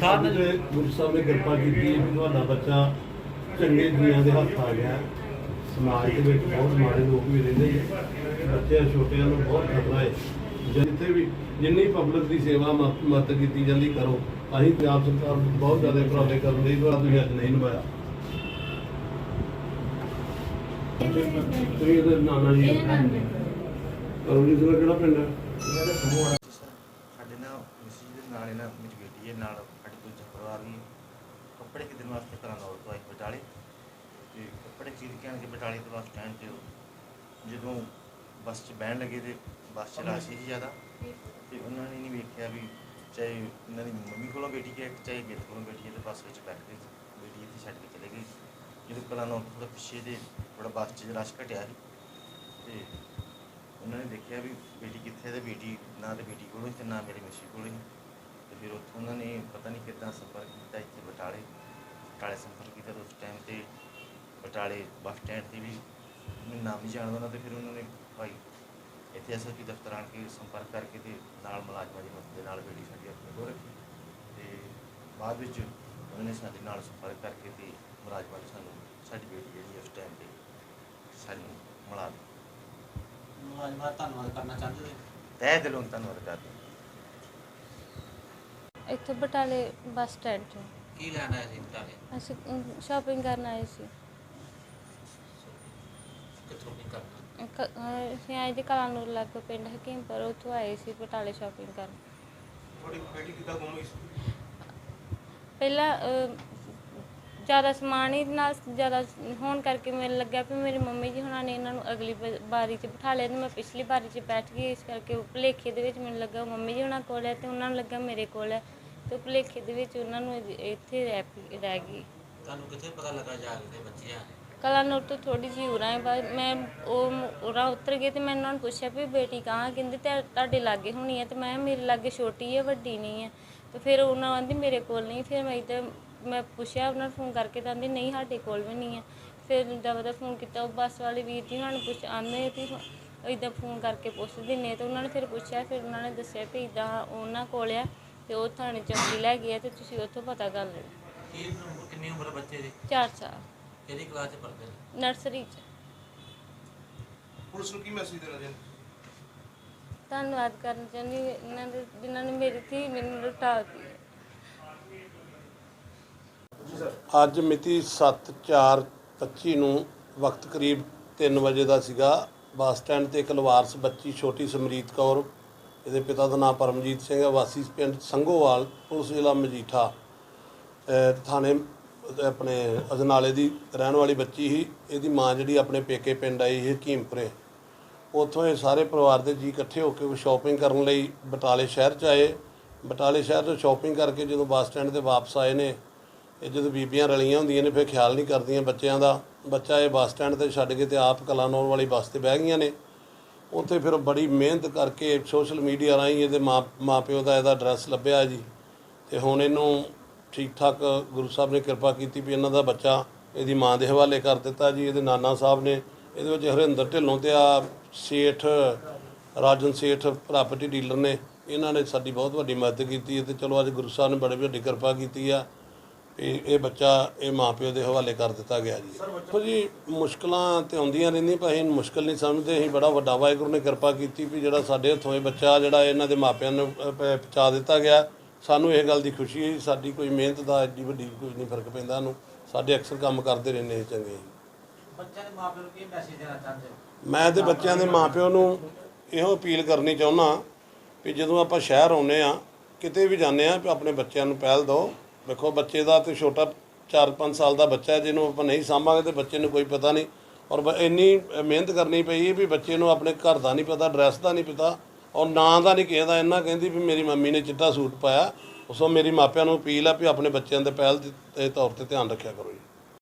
ਸਾਨੂੰ ਤੇ ਗੁਰੂ ਸਾਹਿਬ ਨੇ ਕਿਰਪਾ ਕੀਤੀ ਵੀ ਤੁਹਾਡਾ ਬੱਚਾ ਚੰਗੇ ਜੀਆਂ ਦੇ ਹੱਥ ਆ ਗਿਆ। ਸਮਾਜ ਦੇ ਵਿੱਚ ਬਹੁਤ ਮਾੜੇ ਲੋਕ ਵੀ ਰਹਿੰਦੇ ਨੇ। ਬੱਚਿਆਂ ਛੋਟਿਆਂ ਨੂੰ ਬਹੁਤ ਖਤਰਾ ਹੈ। ਜਿੱਥੇ ਵੀ ਜਿੰਨੀ ਪਬਲਿਕ ਦੀ ਸੇਵਾ ਮ- ਮਦਦ ਕੀਤੀ ਜਾਂਦੀ ਕਰੋ ਅਸੀਂ ਪੰਜਾਬ ਸਰਕਾਰ ਨੂੰ ਬਹੁਤ ਜ਼ਿਆਦਾ ਉਪਰਾਲੇ ਕਰਨ ਲਈ ਤੁਹਾਡਾ ਤੁਸੀਂ ਅੱਜ ਨਹੀਂ ਨਿਭਾਇਆ। ਤੁਸੀਂ ਇਹਦੇ ਨਾਨਾ ਜੀ ਕਰਮਜੀਤ ਦਾ ਕਿਹੜਾ ਪਿੰਡ ਹੈ। ਸਾਡੇ ਮਿਸਿਸ ਦੇ ਨਾਲ ਇਹਨਾਂ ਮੇਰੀ ਬੇਟੀ ਹੈ, ਨਾਲ ਸਾਡੇ ਦੂਜਾ ਪਰਿਵਾਰ ਵੀ ਕੱਪੜੇ ਖਰੀਦਣ ਵਾਸਤੇ ਘਰਾਂ ਦਾ ਤੋਂ ਆਏ ਬਟਾਲੇ। ਤੇ ਕੱਪੜੇ ਖਰੀਦ ਕੇ ਆਣ ਕੇ ਬਟਾਲੇ ਤੋਂ ਬੱਸ ਸਟੈਂਡ ਤੇ ਜਦੋਂ ਬੱਸ 'ਚ ਬਹਿਣ ਲੱਗੇ ਤੇ ਬੱਸ 'ਚ ਰਸ਼ ਸੀ ਜ਼ਿਆਦਾ, ਤੇ ਉਹਨਾਂ ਨੇ ਨਹੀਂ ਵੇਖਿਆ ਵੀ ਚਾਹੇ ਇਹਨਾਂ ਦੀ ਮੰਮੀ ਕੋਲੋਂ ਬੇਟੀ ਹੈ, ਚਾਹੇ ਮੇਰੇ ਕੋਲੋਂ ਬੇਟੀ ਹੈ, ਤੇ ਬੱਸ ਵਿੱਚ ਬੈਠ ਕੇ ਬੇਟੀ ਇੱਥੇ ਛੱਡ ਕੇ ਚਲੇ ਗਈ ਜਦੋਂ ਕਲਾਂ ਨੂੰ ਥੋੜਾ ਪਿੱਛੇ ਦੇ ਥੋੜਾ ਬੱਸ 'ਚ ਰਸ਼ ਘਟਿਆ ਸੀ। ਤੇ ਉਹਨਾਂ ਨੇ ਦੇਖਿਆ ਵੀ ਬੇਟੀ ਕਿੱਥੇ ਹੈ ਤੇ ਬੇਟੀ, ਨਾ ਤੇ ਬੇਟੀ ਕੋਲੋਂ ਸੀ ਤੇ ਨਾ ਮੇਰੀ ਮਿਸੀ ਕੋਲੋਂ ਸੀ ਤੇ ਫਿਰ ਉੱਥੋਂ ਉਹਨਾਂ ਨੇ ਪਤਾ ਨਹੀਂ ਕਿੱਦਾਂ ਸੰਪਰਕ ਕੀਤਾ ਇੱਥੇ ਬਟਾਲੇ। ਬਟਾਲੇ ਸੰਪਰਕ ਕੀਤਾ ਤੇ ਉਸ ਟਾਈਮ ਤੇ ਬਟਾਲੇ ਬੱਸ ਸਟੈਂਡ ਤੇ ਵੀ ਮੈਨੂੰ ਨਾਮ ਨਹੀਂ ਜਾਣਦਾ ਉਹਨਾਂ ਤੇ। ਫਿਰ ਉਹਨਾਂ ਨੇ ਭਾਈ ਇੱਥੇ ਐਸਐਸਪੀ ਦਫ਼ਤਰ ਆਣ ਕੇ ਸੰਪਰਕ ਕਰਕੇ ਤੇ ਨਾਲ ਮੁਲਾਜ਼ਮਾਂ ਦੀ ਮਦਦ ਦੇ ਨਾਲ ਬੇਟੀ ਸਾਡੀ ਆਪਣੇ ਕੋਲ ਰੱਖੀ। ਤੇ ਬਾਅਦ ਵਿੱਚ ਉਹਨਾਂ ਨੇ ਸਾਡੇ ਨਾਲ ਸੰਪਰਕ ਕਰਕੇ ਤੇ ਮੁਲਾਜ਼ਮਾਂ ਨੇ ਸਾਨੂੰ, ਸਾਡੀ ਬੇਟੀ ਜਿਹੜੀ ਉਸ ਟਾਈਮ ਤੇ ਸਾਨੂੰ ਮਿਲਾ ਦਿੱਤੀ। ਮੁਲਾਜ਼ਮਾਂ ਦਾ ਧੰਨਵਾਦ ਕਰਨਾ ਚਾਹੁੰਦੇ ਹੋ? ਤਹਿ ਦਿਲੋਂ ਧੰਨਵਾਦ ਕਰਦੇ ਹਾਂ। ਇੱਥੇ ਬਟਾਲੇ ਬੱਸ ਸਟੈਂਡ 'ਚੋਂ ਕੀ ਲੈਣ ਆਏ ਸੀ ਬਟਾਲੇ? ਅਸੀਂ ਸ਼ਾਪਿੰਗ ਕਰਨ ਆਏ ਸੀ। ਕਿੱਥੋਂ ਕੀ ਕਰਨਾ? ਕ- ਅਹ ਅਸੀਂ ਆਏ ਜੀ ਕਲਾਨੂਰ ਲਾਗੇ ਪਿੰਡ ਹਕੀਮਪੁਰ ਉੱਥੋਂ ਆਏ ਸੀ ਬਟਾਲੇ ਸ਼ਾਪਿੰਗ ਕਰਨ। ਤੁਹਾਡੀ ਬੇਟੀ ਕਿੱਦਾਂ ਗੁੰਮ ਹੋਈ ਸੀ? ਪਹਿਲਾਂ ਅਹ, ਜ਼ਿਆਦਾ ਸਮਾਨ ਹੀ ਨਾਲ ਜ਼ਿਆਦਾ ਹੋਣ ਕਰਕੇ ਮੈਨੂੰ ਲੱਗਿਆ ਵੀ ਮੇਰੀ ਮੰਮੀ ਜੀ ਹੁਣਾਂ ਨੇ ਇਹਨਾਂ ਨੂੰ ਅਗਲੀ ਬ- ਬਾਰੀ 'ਚ ਬਿਠਾ ਲਿਆ ਤੇ ਮੈਂ ਪਿਛਲੀ ਬਾਰੀ 'ਚ ਬੈਠ ਗਈ ਇਸ ਕਰਕੇ ਉਹ ਭੁਲੇਖੇ ਦੇ ਵਿੱਚ ਮੈਨੂੰ ਲੱਗਾ ਉਹ ਮੰਮੀ ਜੀ ਹੁਣਾਂ ਕੋਲ ਹੈ ਤੇ ਉਹਨਾਂ ਨੂੰ ਲੱਗਾ ਮੇਰੇ ਕੋਲ ਹੈ ਤੇ ਉਹ ਭੁਲੇਖੇ ਦੇ ਵਿੱਚ ਉਹਨਾਂ ਨੂੰ ਇ- ਇੱਥੇ ਰਹਿ ਪਈ- ਰਹਿ ਗਈ। ਤੁਹਾਨੂੰ ਕਿੱਥੇ ਪਤਾ ਲੱਗਾ ਜਾ ਕੇ ਬੱਚੇ ਆ ਕਲਾਨੂਰ ਤੋਂ ਥੋੜੀ ਜਿਹੀ ਉਰਾਂ ਹੈ ਬਾਅਦ ਮੈਂ ਉਹ ਮ- ਉਰਾਂ ਉਤਰ ਗਈ ਤੇ ਮੈਂ ਉਹਨਾਂ ਨੂੰ ਪੁੱਛਿਆ ਵੀ ਬੇਟੀ ਕਹਾਂ ਕਹਿੰਦੇ ਤੇ ਤੁਹਾਡੇ ਲਾਗੇ ਹੋਣੀ ਹੈ ਤੇ ਮੈਂ ਕਿਹਾ ਮੇਰੇ ਲਾਗੇ ਛੋਟੀ ਹੈ ਵੱਡੀ ਨਹੀਂ ਹੈ। ਤੇ ਫਿਰ ਉਹਨਾਂ ਆਂਦੀ ਮੇਰੇ ਕੋਲ ਨਹੀਂ ਫਿਰ ਮੈਂ ਇੱਧਰ ਮੈਂ ਪੁੱਛਿਆ ਉਹਨਾਂ ਨੂੰ ਫੋਨ ਕਰਕੇ ਤਾਂ ਨਹੀਂ ਸਾਡੇ ਕੋਲ ਵੀ ਨਹੀਂ ਹੈ। ਫਿਰ ਦਵਾ ਫੋਨ ਕੀਤਾ ਉਹ ਬੱਸ ਵਾਲੇ ਵੀਰ ਜੀ ਉਹਨਾਂ ਨੂੰ ਪੁੱਛ ਆਂਦੇ ਵੀ ਇਦਾਂ ਫੋਨ ਕਰਕੇ ਪੁੱਛਦੇ ਨੇ ਤੇ ਉਹਨਾਂ ਨੇ ਫਿਰ ਪੁੱਛਿਆ ਫਿਰ ਉਹਨਾਂ ਨੇ ਦੱਸਿਆ ਵੀ ਇਦਾਂ ਉਹਨਾਂ ਕੋਲ ਆ ਤੇ ਉਹ ਥਾਣੇ ਚੌਕੀ ਲੈ ਗਏ ਆ ਤੇ ਤੁਸੀਂ ਉੱਥੋਂ ਪਤਾ ਕਰ ਲਓ ਕੀ ਉਮਰ ਕਿੰਨੀ ਉਮਰ ਬੱਚੇ ਦੀ? 4 ਸਾਲ। ਕਿਹੜੀ ਕਲਾਸ 'ਚ ਪੜ੍ਹਦੇ ਨੇ? ਨਰਸਰੀ 'ਚ। ਪੁਲਿਸ ਨੂੰ ਕੀ ਮੈਸੇਜ ਦੇਣਾ ਚਾਹੁੰਦੇ? ਧੰਨਵਾਦ ਕਰਨਾ ਚਾਹੁੰਦੀ ਹਾਂ। ਇਹਨਾਂ ਦੇ ਜਿਨ੍ਹਾਂ ਨੇ ਮੇਰੀ ਧੀ ਮੈਨੂੰ ਅੱਜ ਮਿਤੀ 7/4/25 ਨੂੰ ਵਕਤ ਕਰੀਬ 3 ਵਜੇ ਦਾ ਸੀਗਾ। ਬੱਸ ਸਟੈਂਡ ਤੇ ਇੱਕ ਲਵਾਰਸ ਬੱਚੀ ਛੋਟੀ ਸਮਰੀਤ ਕੌਰ, ਇਹਦੇ ਪਿਤਾ ਦਾ ਨਾਮ ਪਰਮਜੀਤ ਸਿੰਘ ਹੈ, ਵਾਸੀ ਪਿੰਡ ਸੰਘੋਵਾਲ ਪੁਲਿਸ ਜ਼ਿਲ੍ਹਾ ਮਜੀਠਾ। ਥਾਣੇ ਆਪਣੇ ਅਜਨਾਲੇ ਦੀ ਰਹਿਣ ਵਾਲੀ ਬੱਚੀ ਸੀ। ਇਹਦੀ ਮਾਂ ਜਿਹੜੀ ਆਪਣੇ ਪੇਕੇ ਪਿੰਡ ਆਈ ਸੀ ਹਕੀਮਪੁਰੇ ਉੱਥੋਂ ਇਹ ਸਾਰੇ ਪਰਿਵਾਰ ਦੇ ਜੀ ਇਕੱਠੇ ਹੋ ਕੇ ਸ਼ਾਪਿੰਗ ਕਰਨ ਲਈ ਬਟਾਲੇ ਸ਼ਹਿਰ ਚ ਆਏ। ਬਟਾਲੇ ਸ਼ਹਿਰ ਤੋਂ ਸ਼ਾਪਿੰਗ ਕਰਕੇ ਜਦੋਂ ਬੱਸ ਸਟੈਂਡ ਤੇ ਵਾਪਸ ਆਏ ਨੇ ਇਹ ਜਦੋਂ ਬੀਬੀਆਂ ਰਲੀਆਂ ਹੁੰਦੀਆਂ ਨੇ, ਫਿਰ ਖਿਆਲ ਨਹੀਂ ਕਰਦੀਆਂ ਬੱਚਿਆਂ ਦਾ। ਬੱਚਾ ਇਹ ਬੱਸ ਸਟੈਂਡ ਤੇ ਛੱਡ ਕੇ ਤੇ ਆਪ ਕਲਾਨੌਰ ਵਾਲੀ ਬੱਸ ਤੇ ਬਹਿ ਗਈਆਂ ਨੇ। ਉੱਥੇ ਫਿਰ ਬੜੀ ਮਿਹਨਤ ਕਰਕੇ ਸੋਸ਼ਲ ਮੀਡੀਆ ਰਾਹੀਂ ਇਹਦੇ ਮਾਂ, ਮਾਪਿਓ ਦਾ ਇਹਦਾ ਐਡਰੈਸ ਲੱਭਿਆ ਜੀ। ਤੇ ਹੁਣ ਇਹਨੂੰ ਠੀਕ ਠਾਕ ਗੁਰੂ ਸਾਹਿਬ ਨੇ ਕਿਰਪਾ ਕੀਤੀ ਵੀ ਇਹਨਾਂ ਦਾ ਬੱਚਾ ਇਹਦੀ ਮਾਂ ਦੇ ਹਵਾਲੇ ਕਰ ਦਿੱਤਾ ਜੀ। ਇਹਦੇ ਨਾਨਾ ਸਾਹਿਬ ਨੇ, ਇਹਦੇ ਵਿੱਚ ਹਰਿੰਦਰ ਢਿੱਲੋਂ ਤੇ ਆ ਸੇਠ, ਰਾਜਨ ਸੇਠ ਪ੍ਰਾਪਰਟੀ ਡੀਲਰ ਨੇ। ਇਹਨਾਂ ਨੇ ਸਾਡੀ ਬਹੁਤ ਵੱਡੀ ਮਦਦ ਕੀਤੀ ਹੈ ਤੇ ਚਲੋ ਅੱਜ ਗੁਰੂ ਸਾਹਿਬ ਨੇ ਬੜੀ ਵੱਡੀ ਕਿਰਪਾ ਕੀਤੀ ਆ। ਵੀ ਇਹ ਬੱਚਾ ਇਹ ਮਾਪਿਓ ਦੇ ਹਵਾਲੇ ਕਰ ਦਿੱਤਾ ਗਿਆ ਜੀ। ਦੇਖੋ ਜੀ ਮੁਸ਼ਕਲਾਂ ਤੇ ਆਉਂਦੀਆਂ ਰਹਿੰਦੀਆਂ ਪਰ ਅਸੀਂ ਮੁਸ਼ਕਲ ਨਹੀਂ ਸਮਝਦੇ। ਅਸੀਂ ਬੜਾ ਵੱਡਾ ਵਾਹਿਗੁਰੂ ਨੇ ਕਿਰਪਾ ਕੀਤੀ ਵੀ ਜਿਹੜਾ ਸਾਡੇ ਹੱਥੋਂ ਇਹ ਬੱਚਾ ਜਿਹੜਾ ਇਹਨਾਂ ਦੇ ਮਾਪਿਆਂ ਨੂੰ ਪਹੁੰਚਾ ਦਿੱਤਾ ਗਿਆ ਸਾਨੂੰ ਇਹ ਗੱਲ ਦੀ ਖੁਸ਼ੀ ਹੈ ਸਾਡੀ ਕੋਈ ਮਿਹਨਤ ਦਾ ਐਡੀ ਵੱਡੀ ਕੋਈ ਨਹੀਂ ਫ਼ਰਕ ਪੈਂਦਾ ਨੂੰ ਸਾਡੇ ਅਕਸਰ ਕੰਮ ਕਰਦੇ ਰਹਿੰਦੇ ਚੰਗੇ ਜੀ। ਬੱਚਿਆਂ ਦੇ ਮਾਪਿਆਂ ਨੂੰ ਕੀ ਮੈਸੇਜ ਦੇਣਾ ਚਾਹੁੰਦੇ ਹੋ? ਮੈਂ ਤੇ ਬੱਚਿਆਂ ਦੇ ਮਾਪਿਓ ਨੂੰ ਇਹੋ ਅਪੀਲ ਕਰਨੀ ਚਾਹੁੰਦਾ ਵੀ ਜਦੋਂ ਆਪਾਂ ਸ਼ਹਿਰ ਆਉਨੇ ਆ ਕਿਤੇ ਵੀ ਜਾਂਦੇ ਆ ਆਪਣੇ ਬੱਚਿਆਂ ਨੂੰ ਪਹਿਲ ਦਿਓ। ਵੇਖੋ ਬੱਚੇ ਦਾ ਤੇ ਛੋਟਾ 4-5 ਸਾਲ ਦਾ ਬੱਚਾ ਹੈ, ਜਿਹਨੂੰ ਆਪਾਂ ਨਹੀਂ ਸਾਂਭਾਂਗੇ ਤੇ ਬੱਚੇ ਨੂੰ ਕੋਈ ਪਤਾ ਨਹੀਂ। ਔਰ ਇੰਨੀ ਮਿਹਨਤ ਕਰਨੀ ਪਈ ਵੀ ਬੱਚੇ ਨੂੰ ਆਪਣੇ ਘਰ ਦਾ ਨਹੀਂ ਪਤਾ ਐਡਰੈਸ ਦਾ ਨਹੀਂ ਪਤਾ, ਔਰ ਨਾਂ ਦਾ ਨਹੀਂ ਕਿਸੇ ਦਾ। ਇਹਨਾਂ ਕਹਿੰਦੀ ਵੀ ਮੇਰੀ ਮੰਮੀ ਨੇ ਚਿੱਟਾ ਸੂਟ ਪਾਇਆ, ਉਸੋਂ ਮੇਰੀ ਮਾਪਿਆਂ ਨੂੰ ਅਪੀਲ ਆ ਵੀ ਆਪਣੇ ਬੱਚਿਆਂ ਦੇ ਪਹਿਲ ਦੇ ਤੌਰ ਤੇ ਧਿਆਨ ਰੱਖਿਆ ਕਰੋ ਜੀ।